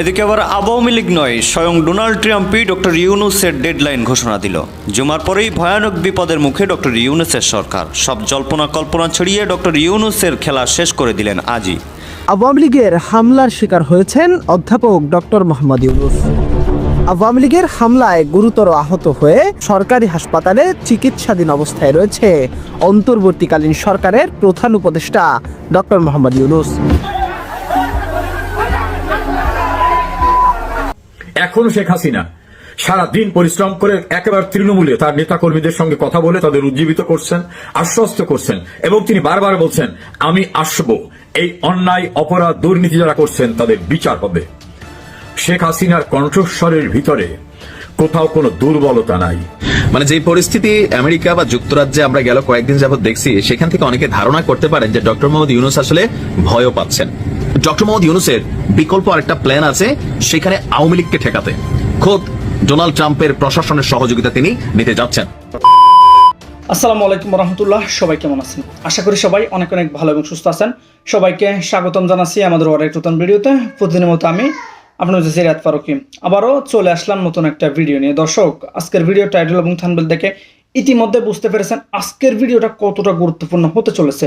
এদিকে আবার আওয়ামী লীগ নয়, স্বয়ং ডোনাল্ড ট্রাম্পই ডক্টর ইউনুসের ডেডলাইন ঘোষণা দিল। জুমার পরেই ভয়ানক বিপদের মুখে ডক্টর ইউনুসের সরকার। সব জল্পনা কল্পনা ছড়িয়ে ডক্টর ইউনুসের খেলা শেষ করে দিলেন আজই। আওয়ামী লীগের হামলার শিকার হয়েছেন অধ্যাপক ডক্টর মোহাম্মদ ইউনুস। আওয়ামী লীগের হামলায় গুরুতর আহত হয়ে সরকারি হাসপাতালে চিকিৎসাধীন অবস্থায় রয়েছে অন্তর্বর্তীকালীন সরকারের প্রধান উপদেষ্টা ডক্টর মোহাম্মদ ইউনুস। এখন শেখ হাসিনা সারা দিন পরিশ্রম করে একেবারে তৃণমূলে তার নেতা কর্মীদের সঙ্গে কথা বলে তাদের উজ্জীবিত করছেন, আশ্বস্ত করছেন এবং তিনি বারবার বলছেন, আমি আসব। এই অন্যায়, অপরাধ, দুর্নীতি যারা করছেন, তাদের বিচার হবে। শেখ হাসিনার কণ্ঠস্বরের ভিতরে কোথাও কোনো দুর্বলতা নাই। মানে যে পরিস্থিতি আমেরিকা বা যুক্তরাজ্যে আমরা গেল কয়েকদিন যাবত দেখছি, সেখান থেকে অনেকে ধারণা করতে পারেন যে ডক্টর মোহাম্মদ ইউনুস আসলে ভয়ও পাচ্ছেন। ডক্টর মোহাম্মদ ইউনুসের বিকল্প আরেকটা প্ল্যান আছে, সেখানে আওয়ামী লীগকে ঠেকাতে। খোদ ডোনাল্ড ট্রাম্পের প্রশাসনের সহযোগিতা তিনি নিতে যাচ্ছেন। আসসালামু আলাইকুম রহমতুল্লাহ সবাই কেমন আছেন? আশা করি সবাই অনেক অনেক ভালো এবং সুস্থ আছেন। সবাইকে স্বাগতম জানাচ্ছি আমাদের আরেক নতুন ভিডিওতে। প্রতিদিনের মতো আমি আপনার হচ্ছে সিরাত ফারুকি। আবারও চলে আসলাম নতুন একটা ভিডিও নিয়ে। দর্শক, আজকের ভিডিও টাইটেল এবং থানবেল দেখে ইতিমধ্যে বুঝতে পেরেছেন আজকের ভিডিওটা কতটা গুরুত্বপূর্ণ হতে চলেছে।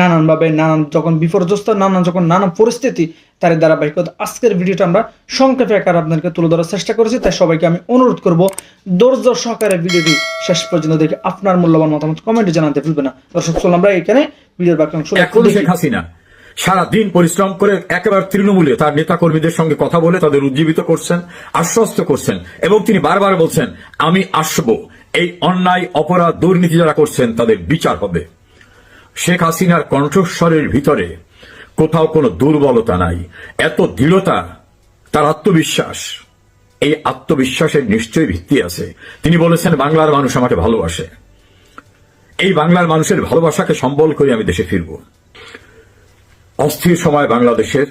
নানানভাবে নানান যখন বিপর্যস্ত নানান যখন নানান পরিস্থিতি তার ধারাবাহিকতা আজকের ভিডিওটা আমরা সংক্ষেপে আকার আপনাদেরকে তুলে ধরার চেষ্টা করেছি। তাই সবাইকে আমি অনুরোধ করব ধৈর্য সহকারে ভিডিওটি শেষ পর্যন্ত দেখে আপনার মূল্যবান মতামত কমেন্টে জানাতে ভুলবে না। দর্শক চলুন আমরা এখানে ভিডিওর বাকি অংশ এখন শেখ হাসিনা সারা দিন পরিশ্রম করে একেবারে তৃণমূলে তার নেতা কর্মীদের সঙ্গে কথা বলে তাদের উজ্জীবিত করছেন আশ্বস্ত করছেন এবং তিনি বারবার বলছেন আমি আসব। এই অন্যায় অপরাধ দুর্নীতি যারা করছেন তাদের বিচার হবে। শেখ হাসিনার কণ্ঠস্বরের ভিতরে কোথাও কোনো দুর্বলতা নাই। এত দৃঢ়তা, তার আত্মবিশ্বাস, এই আত্মবিশ্বাসের নিশ্চয়ই ভিত্তি আছে। তিনি বলেছেন, বাংলার মানুষ আমাকে ভালোবাসে। এই বাংলার মানুষের ভালোবাসাকে সম্বল করে আমি দেশে ফিরব। অস্থির সময় বাংলাদেশের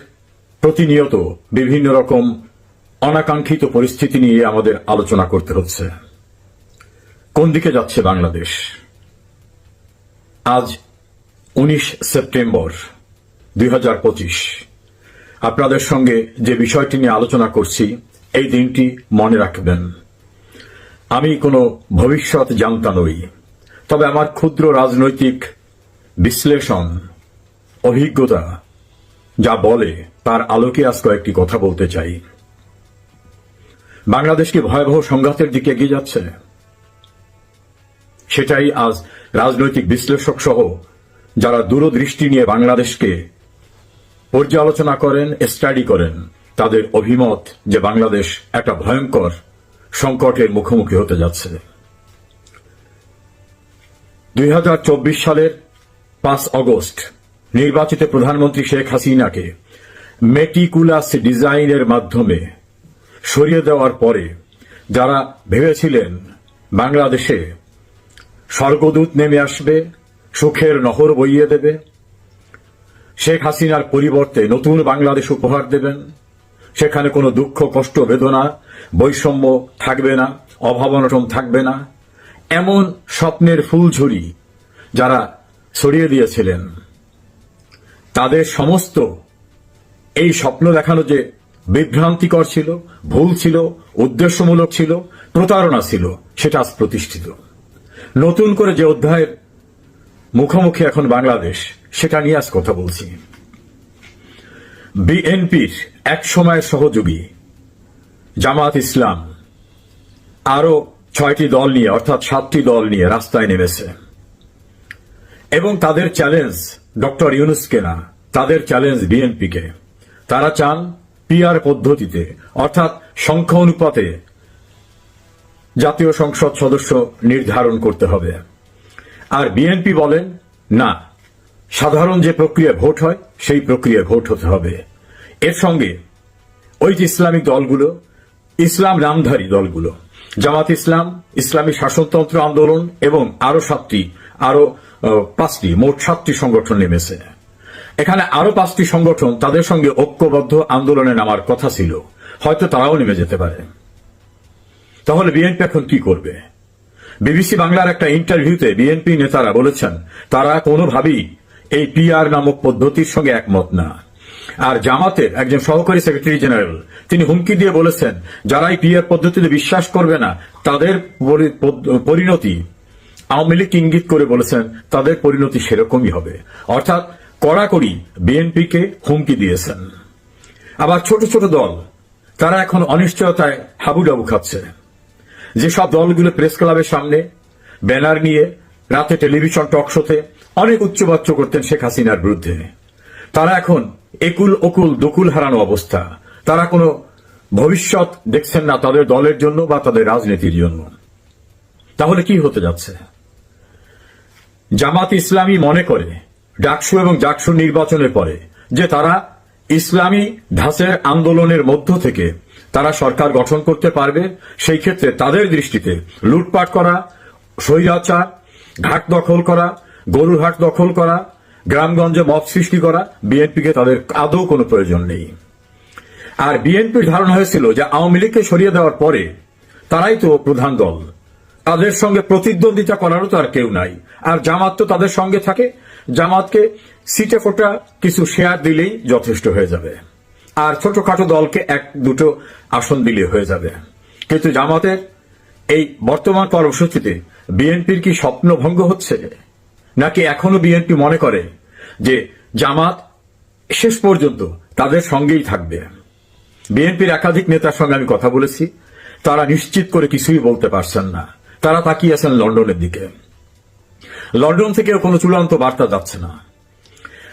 প্রতিনিয়ত বিভিন্ন রকম অনাকাঙ্ক্ষিত পরিস্থিতি নিয়ে আমাদের আলোচনা করতে হচ্ছে। কোন দিকে যাচ্ছে বাংলাদেশ? আজ উনিশ সেপ্টেম্বর, দুই হাজার পঁচিশ। আপনাদের সঙ্গে যে বিষয়টি নিয়ে আলোচনা করছি, এই দিনটি মনে রাখবেন। আমি কোনো ভবিষ্যৎ জানতা নই, তবে আমার ক্ষুদ্র রাজনৈতিক বিশ্লেষণ, অভিজ্ঞতা যা বলে তার আলোকে আজ কয়েকটি কথা বলতে চাই। বাংলাদেশ কি ভয়াবহ সংঘাতের দিকে এগিয়ে যাচ্ছে? সেটাই আজ রাজনৈতিক বিশ্লেষক সহ যারা দূরদৃষ্টি নিয়ে বাংলাদেশকে পর্যালোচনা করেন স্টাডি করেন, তাদের অভিমত যে বাংলাদেশ একটা ভয়ঙ্কর সংকটের মুখোমুখি হতে যাচ্ছে। দুই হাজার চব্বিশ সালের পাঁচ অগস্ট নির্বাচিত প্রধানমন্ত্রী শেখ হাসিনাকে মেটিকুলাস ডিজাইনের মাধ্যমে সরিয়ে দেওয়ার পরে যারা ভেবেছিলেন বাংলাদেশে স্বর্গদূত নেমে আসবে সুখের নহর বইয়ে দেবে। শেখ হাসিনার পরিবর্তে নতুন বাংলাদেশ উপহার দেবেন। সেখানে কোনো দুঃখ, কষ্ট, বেদনা, বৈষম্য থাকবে না অভাবনটন থাকবে না। এমন স্বপ্নের ফুলঝুরি যারা ছড়িয়ে দিয়েছিলেন। তাদের সমস্ত এই স্বপ্ন দেখানো যে বিভ্রান্তিকর ছিল, ভুল ছিল, উদ্দেশ্যমূলক ছিল, প্রতারণা ছিল, সেটা আজ প্রতিষ্ঠিত। নতুন করে যে অধ্যায়ের মুখোমুখি এখন বাংলাদেশ, সেটা নিয়ে আজ কথা বলছি। বিএনপির এক সময়ের সহযোগী, জামাত ইসলাম আরও ছয়টি দল নিয়ে, অর্থাৎ সাতটি দল নিয়ে রাস্তায় নেমেছে। এবং তাদের চ্যালেঞ্জ ডক্টর ইউনুসকে না, তাদের চ্যালেঞ্জ বিএনপিকে। তারা চান পিআর পদ্ধতিতে, অর্থাৎ সংখ্যা অনুপাতে জাতীয় সংসদ সদস্য নির্ধারণ করতে হবে। আর বিএনপি বলেন, না, সাধারণ যে প্রক্রিয়া ভোট হয়, সেই প্রক্রিয়া ভোট হতে হবে। এর সঙ্গে ওই যে ইসলামিক দলগুলো, ইসলাম নামধারী দলগুলো, জামাত ইসলাম, ইসলামী শাসনতন্ত্র আন্দোলন এবং আরও সাতটি, আরও পাঁচটি, মোট সাতটি সংগঠন নেমেছে। এখানে আরও পাঁচটি সংগঠন তাদের সঙ্গে ঐক্যবদ্ধ আন্দোলনে নামার কথা ছিল। হয়তো তারাও নেমে যেতে পারে। তাহলে বিএনপি এখন কি করবে? বিবিসি বাংলার একটা ইন্টারভিউতে বিএনপি নেতারা বলেছেন, তারা কোনোভাবেই এই পিআর নামক পদ্ধতির সঙ্গে একমত না। আর জামাতের একজন সহকারী সেক্রেটারি জেনারেল, তিনি হুমকি দিয়ে বলেছেন যারা এই পিআর পদ্ধতিতে বিশ্বাস করবে না, তাদের পরিণতি আওয়ামী লীগ ইঙ্গিত করে বলেছেন, তাদের পরিণতি সেরকমই হবে। অর্থাৎ কড়াকড়ি বিএনপিকে হুমকি দিয়েছেন। আবার ছোট ছোট দল, তারা এখন অনিশ্চয়তায় হাবুডাবু খাচ্ছে। যেসব দলগুলো প্রেস ক্লাবের সামনে ব্যানার নিয়ে রাতে টেলিভিশন টক শোতে অনেক উচ্চবাচ্য করতেন শেখ হাসিনার বিরুদ্ধে। তারা এখন একুল অকুল দকুল হারানো অবস্থা। তারা কোনো ভবিষ্যৎ দেখছেন না তাদের দলের জন্য বা তাদের রাজনীতির জন্য। তাহলে কি হতে যাচ্ছে? জামাত ইসলামী মনে করে ডাকসু এবং জাকসু নির্বাচনের পরে যে তারা ইসলামী ধাঁচের আন্দোলনের মধ্য থেকে তারা সরকার গঠন করতে পারবে, সেই ক্ষেত্রে তাদের দৃষ্টিতে লুটপাট করা, স্বৈরাচার, ঘাট দখল করা, গরুর হাট দখল করা, গ্রামগঞ্জে মত সৃষ্টি করা, বিএনপিকে তাদের আদৌ কোনো প্রয়োজন নেই। আর বিএনপির ধারণা হয়েছিল যে আওয়ামী লীগকে সরিয়ে দেওয়ার পরে তারাই তো প্রধান দল। তাদের সঙ্গে প্রতিদ্বন্দ্বিতা করারও তো আর কেউ নাই। আর জামাত তো তাদের সঙ্গে থাকে। জামাতকে সিটে ফোটা কিছু শেয়ার দিলেই যথেষ্ট হয়ে যাবে। আর ছোটখাটো দলকে এক, দুটো আসন দিলে হয়ে যাবে। কিন্তু জামাতের এই বর্তমান কর্মসূচিতে বিএনপির কি স্বপ্নভঙ্গ হচ্ছে? নাকি এখনও বিএনপি মনে করে যে জামাত শেষ পর্যন্ত তাদের সঙ্গেই থাকবে? বিএনপির একাধিক নেতার সঙ্গে আমি কথা বলেছি। তারা নিশ্চিত করে কিছুই বলতে পারছেন না। তারা তাকিয়ে আছেন লন্ডনের দিকে। লন্ডন থেকেও কোনো চূড়ান্ত বার্তা যাচ্ছে না।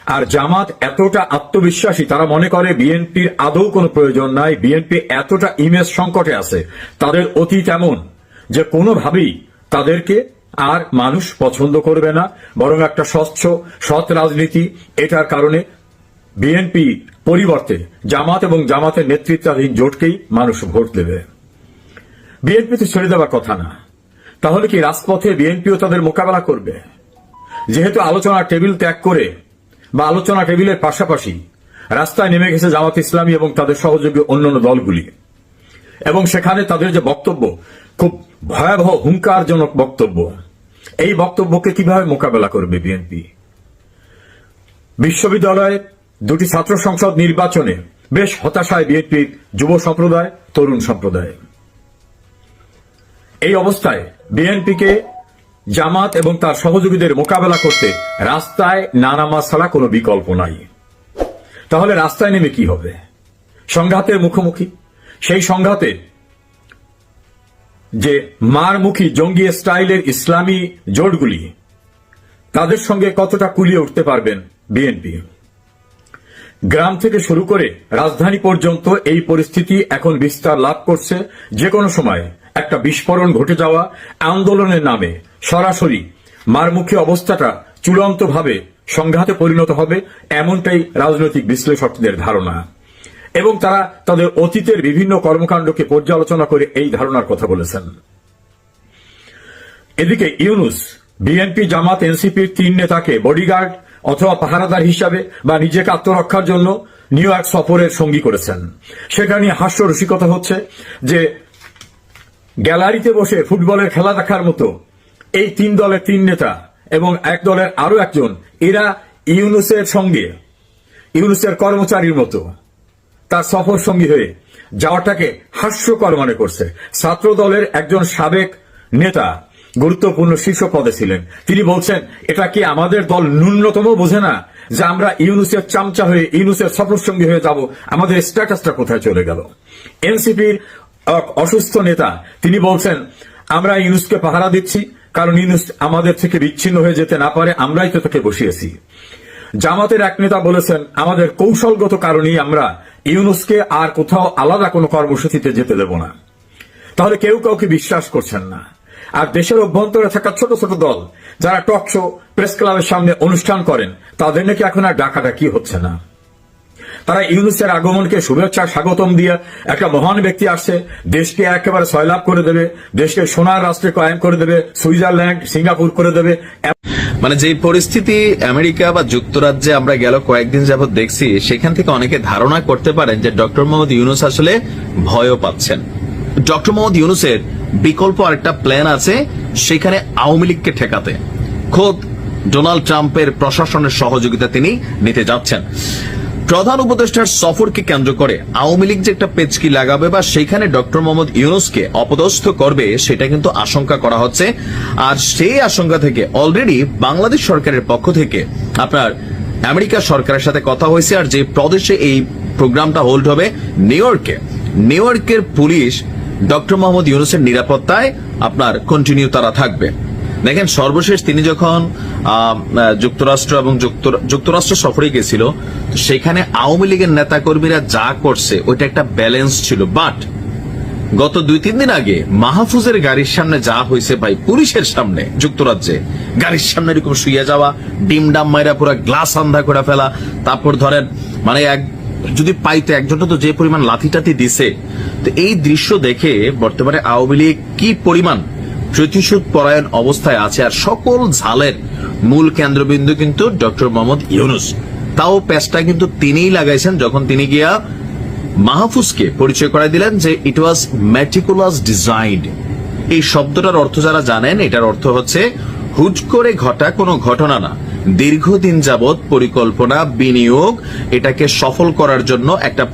আর জামাত এতটা আত্মবিশ্বাসী, তারা মনে করে বিএনপির আদৌ কোনো প্রয়োজন নাই, বিএনপি এতটা ইমেজ সংকটে আছে, তাদের অতীত এমন যে কোনোভাবেই তাদেরকে আর মানুষ পছন্দ করবে না, বরং একটা স্বচ্ছ, সৎ রাজনীতি, এটার কারণে বিএনপি পরিবর্তে জামাত এবং জামাতের নেতৃত্বাধীন জোটকেই মানুষ ভোট দেবে। বিএনপি তো ছেড়ে দেওয়ার কথা না। তাহলে কি রাজপথে বিএনপিও তাদের মোকাবেলা করবে? যেহেতু আলোচনার টেবিল ত্যাগ করে বা আলোচনা টেবিলের পাশাপাশি রাস্তায় নেমে গেছে জামাত ইসলামী এবং তাদের সহযোগী অন্যান্য দলগুলি। এবং সেখানে তাদের যে বক্তব্য, খুব ভয়াবহ, হুঙ্কারজনক বক্তব্য। এই বক্তব্যকে কীভাবে মোকাবেলা করবে বিএনপি? বিশ্ববিদ্যালয়ে দুটি ছাত্র সংসদ নির্বাচনে বেশ হতাশায় বিএনপির যুব সম্প্রদায়, তরুণ সম্প্রদায়। এই অবস্থায় বিএনপিকে জামাত এবং তার সহযোগীদের মোকাবেলা করতে রাস্তায় না নামা ছাড়া কোনো বিকল্প নাই। তাহলে রাস্তায় নেমে কি হবে? সংঘাতের মুখোমুখি? সেই সংঘাতে যে মারমুখী জঙ্গি স্টাইলের ইসলামী জোটগুলি, তাদের সঙ্গে কতটা কুলিয়ে উঠতে পারবেন বিএনপি? গ্রাম থেকে শুরু করে রাজধানী পর্যন্ত এই পরিস্থিতি এখন বিস্তার লাভ করছে যে কোনো সময়। একটা বিস্ফোরণ ঘটে যাওয়া আন্দোলনের নামে। সরাসরি মারমুখী অবস্থাটা চূড়ান্তভাবে সংঘাতে পরিণত হবে এমনটাই রাজনৈতিক বিশ্লেষকদের ধারণা। এবং তারা তাদের অতীতের বিভিন্ন কর্মকাণ্ডকে পর্যালোচনা করে এই ধারণার কথা বলেছেন। এদিকে ইউনুস বিএনপি, জামাত, এনসিপির তিন নেতাকে বডিগার্ড অথবা পাহারাদার হিসাবে বা নিজেকে আত্মরক্ষার জন্য নিউ ইয়র্ক সফরের সঙ্গী করেছেন। সেটা নিয়ে হাস্য রসিকতা হচ্ছে যে গ্যালারিতে বসে ফুটবলের খেলা দেখার মতো। এই তিন দলের তিন নেতা এবং এক দলের আরও একজন, এরা ইউনুসের সঙ্গে, ইউনুসের কর্মচারীর মতো। তার সফর সঙ্গী হয়ে যাওয়াটাকে হাস্যকর মনে করছে। ছাত্র দলের একজন সাবেক নেতা গুরুত্বপূর্ণ শীর্ষ পদে ছিলেন। তিনি বলছেন, এটা কি আমাদের দল ন্যূনতম বোঝে না যে আমরা ইউনুসের চামচা হয়ে ইউনুসের সফর সঙ্গী হয়ে যাব? আমাদের স্ট্যাটাসটা কোথায় চলে গেল? এনসিপির অসুস্থ নেতা, তিনি বলছেন, আমরা ইউনুসকে পাহারা দিচ্ছি, কারণ ইউনুস আমাদের থেকে বিচ্ছিন্ন হয়ে যেতে না পারে, আমরাই তো তাকে বসিয়েছি। জামাতের এক নেতা বলেছেন, আমাদের কৌশলগত কারণেই আমরা ইউনুসকে আর কোথাও আলাদা কোনো কর্মসূচিতে যেতে দেব না। তাহলে কেউ কাউকে বিশ্বাস করছেন না। আর দেশের অভ্যন্তরে থাকা ছোট ছোট দল, যারা টক শো, প্রেস ক্লাবের সামনে অনুষ্ঠান করেন, তাদের নাকি এখন আর ডাকাডাকি হচ্ছে না। তারা ইউনুসের আগমনকে শুভেচ্ছা স্বাগতম দিয়ে একটা মহান ব্যক্তি আসছে, দেশকে একেবারে সয়লাভ করে দেবে, দেশকে সোনার রাষ্ট্রে কায়েম করে দেবে, সুইজারল্যান্ড, সিঙ্গাপুর করে দেবে। মানে যে পরিস্থিতি আমেরিকা বা যুক্তরাজ্যে আমরা গেল কয়েকদিন যাবত দেখছি, সেখান থেকে অনেকে ধারণা করতে পারেন যে ডক্টর মোহাম্মদ ইউনুস আসলে ভয়ও পাচ্ছেন। ডক্টর মোহাম্মদ ইউনুসের বিকল্প আরেকটা প্ল্যান আছে, সেখানে আওয়ামী লীগকে ঠেকাতে। খোদ ডোনাল্ড ট্রাম্পের প্রশাসনের সহযোগিতা তিনি নিতে যাচ্ছেন। প্রধান উপদেষ্টার সফরকে কেন্দ্র করে আওয়ামী লীগ যে একটা পেচকি লাগাবে বা সেখানে ডক্টর মোহাম্মদ ইউনুসকে অপদস্থ করবে, সেটা কিন্তু আশঙ্কা করা হচ্ছে। আর সেই আশঙ্কা থেকে অলরেডি বাংলাদেশ সরকারের পক্ষ থেকে আপনার আমেরিকা সরকারের সাথে কথা হয়েছে, আর যে প্রদেশে এই প্রোগ্রামটা হোল্ড হবে, নিউ ইয়র্কে। নিউ ইয়র্কের পুলিশ ডক্টর মোহাম্মদ ইউনুসের নিরাপত্তায় আপনার কন্টিনিউ তারা থাকবে। দেখেন সর্বশেষ তিনি যখন যুক্তরাষ্ট্র এবং যুক্তরাষ্ট্র সফরে গেছিল সেখানে আওয়ামী লীগের নেতাকর্মীরা যা করছে, ওইটা একটা ব্যালেন্স ছিল। বাট গত দুই তিন দিন আগে মাহফুজের গাড়ির সামনে যা হয়েছে ভাই, পুলিশের সামনে যুক্তরাজ্যে, গাড়ির সামনে এরকম শুয়ে যাওয়া, ডিম ডাম মাইরা পুরো গ্লাস আন্ধা করে ফেলা, তারপর ধরেন মানে এক, যদি পাইতে, একজনটা তো যে পরিমাণ লাথি টাথি দিছে, তো এই দৃশ্য দেখে বর্তমানে আওয়ামী লীগ কি পরিমাণ প্রতিশোধ পরায়ণ অবস্থায় আছে আর সকল ঝালের মূল কেন্দ্রবিন্দু কিন্তু ডক্টর মোহাম্মদ ইউনুস। তাও প্যাচটা কিন্তু তিনিই লাগাইছেন যখন তিনি গিয়া মাহফুজকে পরিচয় করাই দিলেন যে ইট ওয়াজ ম্যাটিকুলাস ডিজাইন এই শব্দটার অর্থ যারা জানেন, এটার অর্থ হচ্ছে হুট করে ঘটা কোনো ঘটনা না। দীর্ঘদিন যাবৎ পরিকল্পনা, বিনিয়োগ, এটাকে সফল করার জন্য একটা